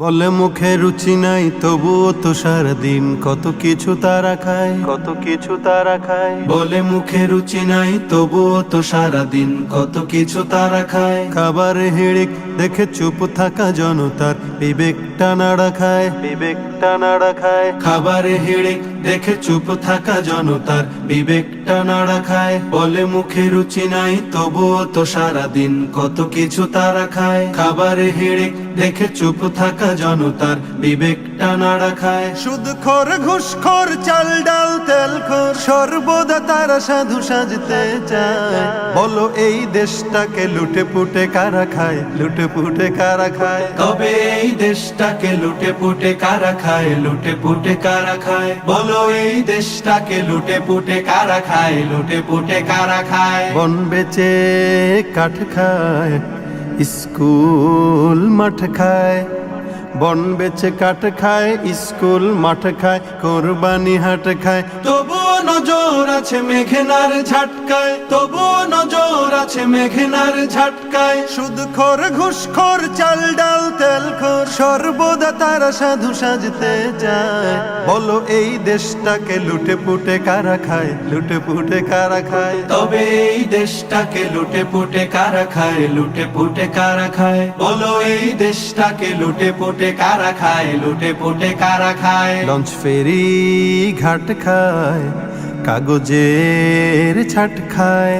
বলে মুখে রুচি নাই, তবুও তো সারাদিন কত কিছু তারা খায়, কত কিছু তারা খায়। বলে মুখে রুচি নাই, তবুও তো সারাদিন কত কিছু তারা খায়। খাবারে হিড়িক দেখে চুপ থাকা জনতার বিবেকটা নাড়া খায়। বিবেকটা নাড়া খায়। খাবারে হিড়িক দেখে চুপ থাকা জনতার বিবেকটা নাড়া খায়। বলে মুখে রুচি নাই তবুও তো সারাদিন কত কিছু তারা খায়। খাবারে হিড়িক দেখে চুপ থাকা জনতার বিবেকটা নাড়া খায়। সুদ খোর ঘুষ খোর চাল ডাল তেল খোর সর্বদা তারা সাধু সাজতে চায়। বলো এই দেশটাকে লুটে পুটে কারা খায়? লুটে পুটে কারা খায়? তবে এই দেশটাকে লুটে পুটে কারা খায়? লুটে পুটে কারা খায়? বলো এই দেশটাকে লুটে পুটে কারা খায়? লুটে পুটে কারা খায়? বন বেচে কাঠ খায় স্কুল মাঠ খায়। বন বেচে কাঠ খায় স্কুল মাঠ খায় কোরবানি হাট খায়। তবু নজর আছে মেঘনার ঝাটকায় তবুও নজর আছে মেঘনার ঝাটকায়। সুদ খোর ঘুষ খোর চাল ডাল তেল খোর সর্বদা তারা সাধু সাজতে চায়। বলো এই দেশটাকে লুটে পুটে কারা খায়? লুটে পুটে কারা খায়? তবে এই দেশটাকে লুটে পুটে কারা খায়? লুটে পুটে কারা খায়? বলো এই দেশটাকে লুটে পুটে কারা খায়? লুটে পুটে কারা খায়? লঞ্চ ফেরি ঘাট খায়। কাগজের ছাট খায়।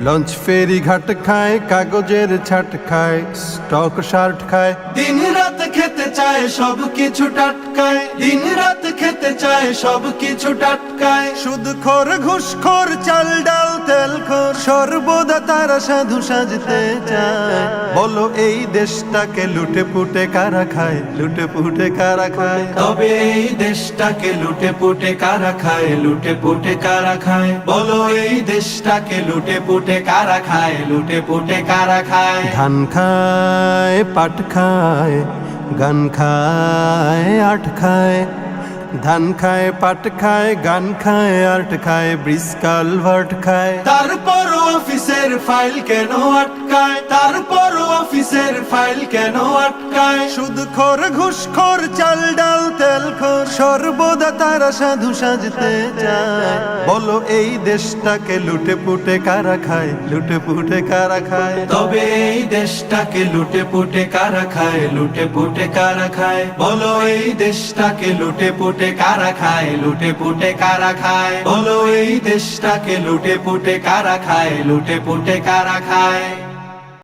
লঞ্চ ফেরি ঘাট খায় কাগজের ছাট খায় স্টক শার্ট খায় দিন রাত খেতে চায় সব কিছু টাটকায় দিন রাত খেতে চায় সব কিছু টাটকায় সুদ খোর ঘুষ খোর চাল ডাল তেল খোর সর্বদা তারা সাধু সাজতে চায় বলো এই দেশটাকে লুটে পুটে কারা খায় লুটে পুটে কারা খায় তবে এই দেশটাকে লুটে পুটে কারা খায় লুটে পুটে কারা খায় বলো এই দেশটাকে লুটে পুটে কারা খায় লুটে পুটে কারা খায় ধান খায় পাট খায় গান খায় আট খায় ধান খায় পাট খায় গান খায় আর্ট খায় ব্রিজ কালভার্ট খায়। তারপর অফিসের ফাইল কেন আটকায়? তারপর অফিসের ফাইল কেন আটকায়? সুদ খোর ঘুষ খোর চাল ডাল তেল খোর সর্বদা তারা সাধু সাজতে চায়। বলো এই দেশটাকে লুটে পুটে কারা খায়? লুটে পুটে কারা খায়? তবে এই দেশটাকে লুটে পুটে কারা খায়? লুটে পুটে কারা খায়? বলো এই দেশটাকে লুটে পুটে কারা খায়, লুটে পুটে কারা খায়? বলো এই দেশটাকে লুটে পুটে কারা খায়, লুটে পুটে কারা খায়?